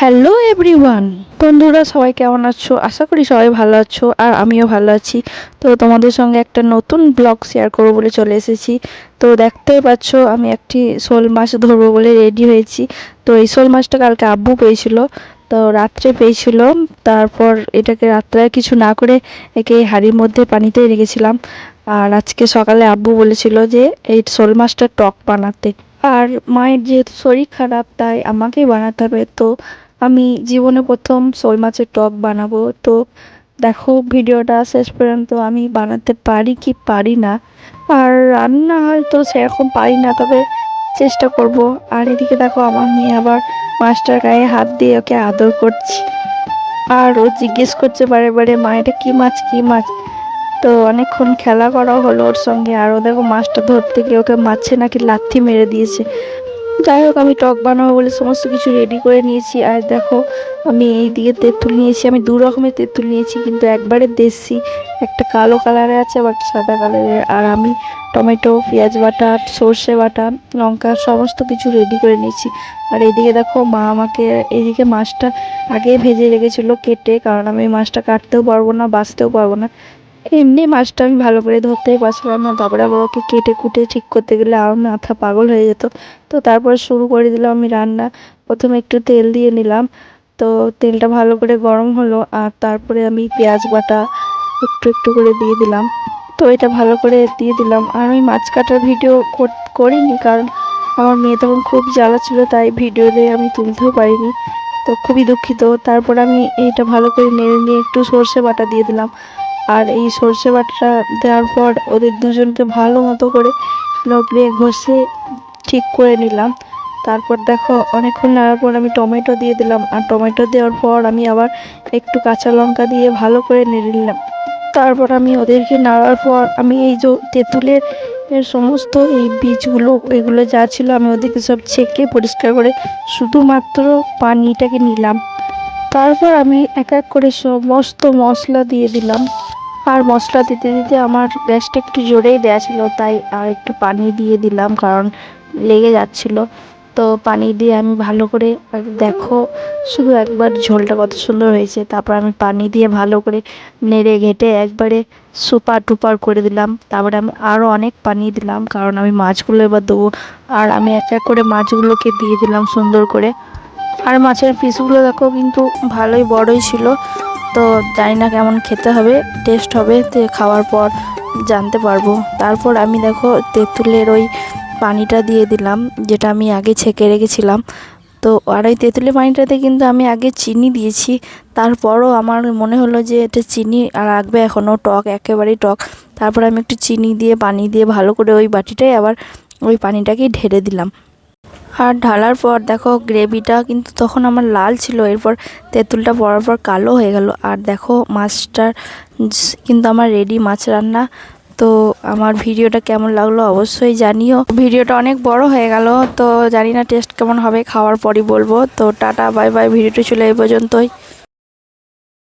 Hello everyone, বন্ধুরা সবাই কেমন আছো? আশা করি সবাই ভালো আছো আর আমিও ভালো আছি। তো তোমাদের সঙ্গে একটা নতুন ব্লগ শেয়ার করব বলে চলে এসেছি। তো দেখতেই পাচ্ছ আমি একটি শোল মাছ ধরবো বলে রেডি হয়েছি। তো এই শোল মাছটা কালকে আব্বু পেয়েছিল, তো রাত্রে পেয়েছিল। তারপর এটাকে রাত্রে কিছু না করে একে হাড়ির মধ্যে পানিতে রেখেছিলাম। আর আজকে সকালে আব্বু বলেছিল যে এই শোল মাছটা টক বানাতে। আর মায়ের যেহেতু শরীর খারাপ, তাই আমাকেই বানাতে হবে। তো আমি জীবনে প্রথম শোল মাছের টক বানাবো। তো দেখো, ভিডিওটা শেষ পর্যন্ত আমি বানাতে পারি কি পারি না। আর রান্না হয়তো সেরকম পারি না, তবে চেষ্টা করব। আর এদিকে দেখো, আমার মেয়ে আবার মাছটার গায়ে হাত দিয়ে ওকে আদর করছি। আর ও জিজ্ঞেস করছে বারে বারে, মা, এটা কী মাছ? কী মাছ? তো অনেকক্ষণ খেলা করা হলো ওর সঙ্গে। আর ও দেখো, মাছটা ধরতে গিয়ে ওকে মাছে নাকি লাথি মেরে দিয়েছে। যাই হোক, আমি টক বানাবো বলে সমস্ত কিছু রেডি করে নিয়েছি। আর দেখো, আমি এই দিকে তেঁতুল নিয়েছি। আমি দু রকমের তেঁতুল নিয়েছি, কিন্তু একবারে দেশি। একটা কালো কালারের আছে একটা সাদা কালারের আর আমি টমেটো, পেঁয়াজ বাটা, সর্ষে বাটা, লঙ্কা, সমস্ত কিছু রেডি করে নিয়েছি। আর এদিকে দেখো, মা আমাকে এদিকে মাছটা আগে ভেজে রেখেছিলো কেটে, কারণ আমি মাছটা কাটতেও পারব না, বাঁচতেও পারব না। এমনি মাছটা আমি ভালো করে ধরতেই পারছিলাম না। তারপরে আবার ওকে কেটে কুটে ঠিক করতে গেলে আমার মাথা পাগল হয়ে যেত। তো তারপর শুরু করে দিলাম আমি রান্না। প্রথমে একটু তেল দিয়ে নিলাম। তো তেলটা ভালো করে গরম হলো আর তারপরে আমি পেঁয়াজ বাটা একটু একটু করে দিয়ে দিলাম। তো এটা ভালো করে দিয়ে দিলাম। আর আমি মাছ কাটার ভিডিও করিনি কারণ আমার মেয়ে তখন খুব জ্বালা ছিল, তাই ভিডিওতে আমি তুলতেও পারিনি। তো খুবই দুঃখিত। তারপর আমি এইটা ভালো করে নেড়ে নিয়ে একটু সর্ষে বাটা দিয়ে দিলাম। আর এই সর্ষে বাটাটা দেওয়ার পর ওদের দুজনকে ভালো মতো করে নবড়ে ঘষে ঠিক করে নিলাম। তারপর দেখো অনেকক্ষণ নাড়ার পর আমি টমেটো দিয়ে দিলাম। আর টমেটো দেওয়ার পর আমি আবার একটু কাঁচা লঙ্কা দিয়ে ভালো করে নেড়ে নিলাম। তারপর আমি ওদেরকে নাড়ার পর আমি এই যে তেঁতুলের এর সমস্ত এই বীজগুলো, এগুলো যা ছিল আমি ওদেরকে সব ছেঁকে পরিষ্কার করে শুধুমাত্র পানিটাকে নিলাম। তারপর আমি এক এক করে সমস্ত মশলা দিয়ে দিলাম। আর মশলা দিতে দিতে আমার গ্যাসটা একটু জোরেই দেওয়া ছিল, তাই আর একটু পানি দিয়ে দিলাম কারণ লেগে যাচ্ছিল। তো পানি দিয়ে আমি ভালো করে দেখো, শুধু একবার ঝোলটা কত সুন্দর হয়েছে। তারপর আমি পানি দিয়ে ভালো করে নেড়ে ঘেটে একবারে সুপার টুপার করে দিলাম। তারপরে আমি আরও অনেক পানি দিলাম কারণ আমি মাছগুলো এবার দেবো। আর আমি এক এক করে মাছগুলোকে দিয়ে দিলাম সুন্দর করে। আর মাছের পিসগুলো দেখো কিন্তু ভালোই বড়ই ছিল। তো জানি না কেমন খেতে হবে টেস্ট হবে, তো খাওয়ার পর জানতে পারব। তারপর আমি দেখো তেঁতুলের ওই পানিটা দিয়ে দিলাম, যেটা আমি আগে ছেঁকে রেখেছিলাম। তো আর ওই তেঁতুলের পানিটাতে কিন্তু আমি আগে চিনি দিয়েছি, তারপরও আমার মনে হলো যে এটা চিনি আর রাখবে এখনও টক, একেবারেই টক। তারপর আমি একটু চিনি দিয়ে, পানি দিয়ে ভালো করে ওই বাটিটাই আবার ওই পানিটাকেই ঢেলে দিলাম। আর ঢালার পর দেখো গ্রেভিটা কিন্তু তখন আমার লাল ছিল, এরপর তেঁতুলটা পরার পর কালো হয়ে গেল। আর দেখো মাছটার কিন্তু আমার রেডি মাছ রান্না। তো আমার ভিডিওটা কেমন লাগল অবশ্যই জানিও। ভিডিওটা অনেক বড় হয়ে গেল, তো জানি না টেস্ট কেমন হবে, খাওয়ার পরই বলব। তো টাটা বাই বাই ভিডিওটা চলে এই পর্যন্তই।